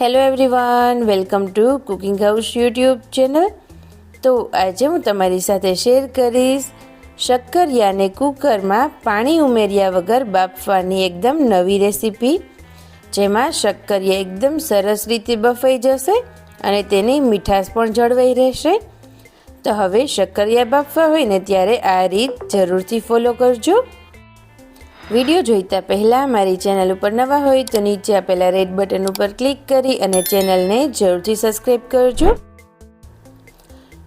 Hello everyone, welcome to cooking house YouTube channel. તો આજે હું તમારી સાથે શેર કરીશ શક્કરિયાને કુકરમાં પાણી ઉમેર્યા વગર બાફવાની એકદમ નવી રેસીપી, જેમાં શક્કરિયા એકદમ સરસ રીતે બફાઈ જશે અને તેની મીઠાશ પણ જળવાઈ રહેશે. તો હવે શક્કરિયા બાફવા હોય ને ત્યારે આ રીત જરૂરથી ફોલો કરજો. વીડિયો જોઈતા પહેલાં મારી ચેનલ ઉપર નવા હોય તો નીચે આપેલા રેડ બટન ઉપર ક્લિક કરી અને ચેનલને જરૂરથી સબસ્ક્રાઈબ કરજો.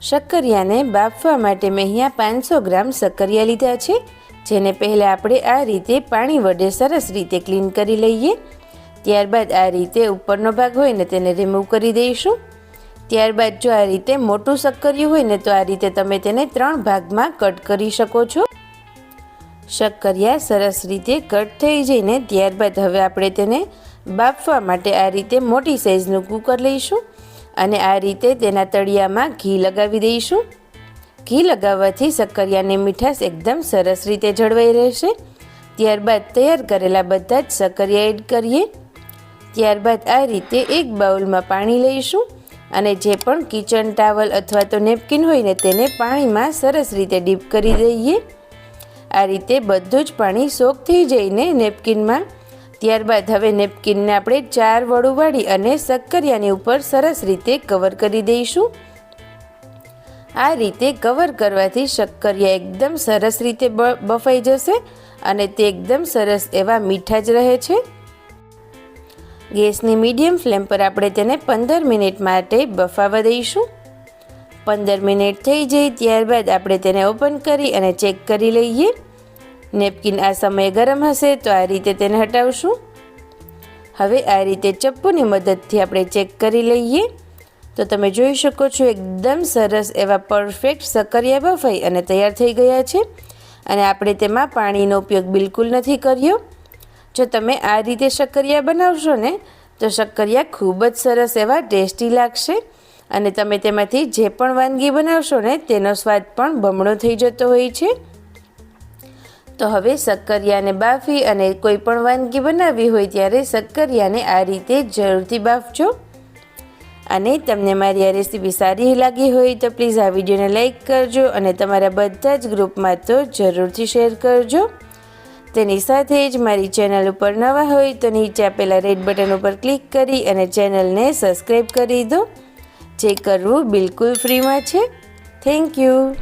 શક્કરિયાને બાફવા માટે મેં અહીંયા પાંચસો ગ્રામ શક્કરિયા લીધા છે, જેને પહેલાં આપણે આ રીતે પાણી વડે સરસ રીતે ક્લીન કરી લઈએ. ત્યારબાદ આ રીતે ઉપરનો ભાગ હોય ને તેને રિમૂવ કરી દઈશું. ત્યારબાદ જો આ રીતે મોટું શક્કરિયું હોય ને તો આ રીતે તમે તેને ત્રણ ભાગમાં કટ કરી શકો છો. શક્કરિયા સરસ રીતે કટ થઈ જઈને ત્યારબાદ હવે આપણે તેને બાફવા માટે આ રીતે મોટી સાઇઝનું કુકર લઈશું અને આ રીતે તેના તળિયામાં ઘી લગાવી દઈશું. ઘી લગાવવાથી શક્કરિયાની મીઠાશ એકદમ સરસ રીતે જળવાઈ રહેશે. ત્યારબાદ તૈયાર કરેલા બધા જ શક્કરિયા એડ કરીએ. ત્યારબાદ આ રીતે એક બાઉલમાં પાણી લઈશું અને જે પણ કિચન ટાવલ અથવા તો નેપકિન હોય ને તેને પાણીમાં સરસ રીતે ડીપ કરી દઈએ. આ રીતે બધું જ પાણી સોક થઈ જઈને નેપકિનમાં. ત્યારબાદ હવે નેપકિનને આપણે ચાર વડું વાળી અને શક્કરિયાની ઉપર સરસ રીતે કવર કરી દઈશું. આ રીતે કવર કરવાથી શક્કરિયા એકદમ સરસ રીતે બફાઈ જશે અને તે એકદમ સરસ એવા મીઠા જ રહે છે. ગેસની મીડિયમ ફ્લેમ પર આપણે તેને પંદર મિનિટ માટે બફાવા દઈશું. પંદર મિનિટ થઈ જાય ત્યારબાદ આપણે તેને ઓપન કરી અને ચેક કરી લઈએ. નેપકિન આ સમયે ગરમ હશે તો આ રીતે તેને હટાવશું. હવે આ રીતે ચપ્પુની મદદથી આપણે ચેક કરી લઈએ. તો તમે જોઈ શકો છો એકદમ સરસ એવા પરફેક્ટ સકરિયા બફાઈ અને તૈયાર થઈ ગયા છે. અને આપણે તેમાં પાણીનો ઉપયોગ બિલકુલ નથી કર્યો. જો તમે આ રીતે શક્કરિયા બનાવશો ને, તો શક્કરિયા ખૂબ જ સરસ એવા ટેસ્ટી લાગશે. અને તમે તેમાંથી જે પણ વાનગી બનાવશો ને, તેનો સ્વાદ પણ બમણો થઈ જતો હોય છે. તો હવે શક્કરિયાને બાફી અને કોઈ પણ વાનગી બનાવવી હોય ત્યારે શક્કરિયાને આ રીતે જરૂરથી બાફજો. અને તમને મારી આ રેસીપી સારી લાગી હોય તો પ્લીઝ આ વિડીયોને લાઇક કરજો અને તમારા બધા જ ગ્રુપમાં તો જરૂરથી શેર કરજો. તેની સાથે જ મારી ચેનલ ઉપર નવા હોય તો નીચે આપેલા રેડ બટન ઉપર ક્લિક કરી અને ચેનલને સબસ્ક્રાઈબ કરી દો. જે કરવું બિલકુલ ફ્રીમાં છે. Thank you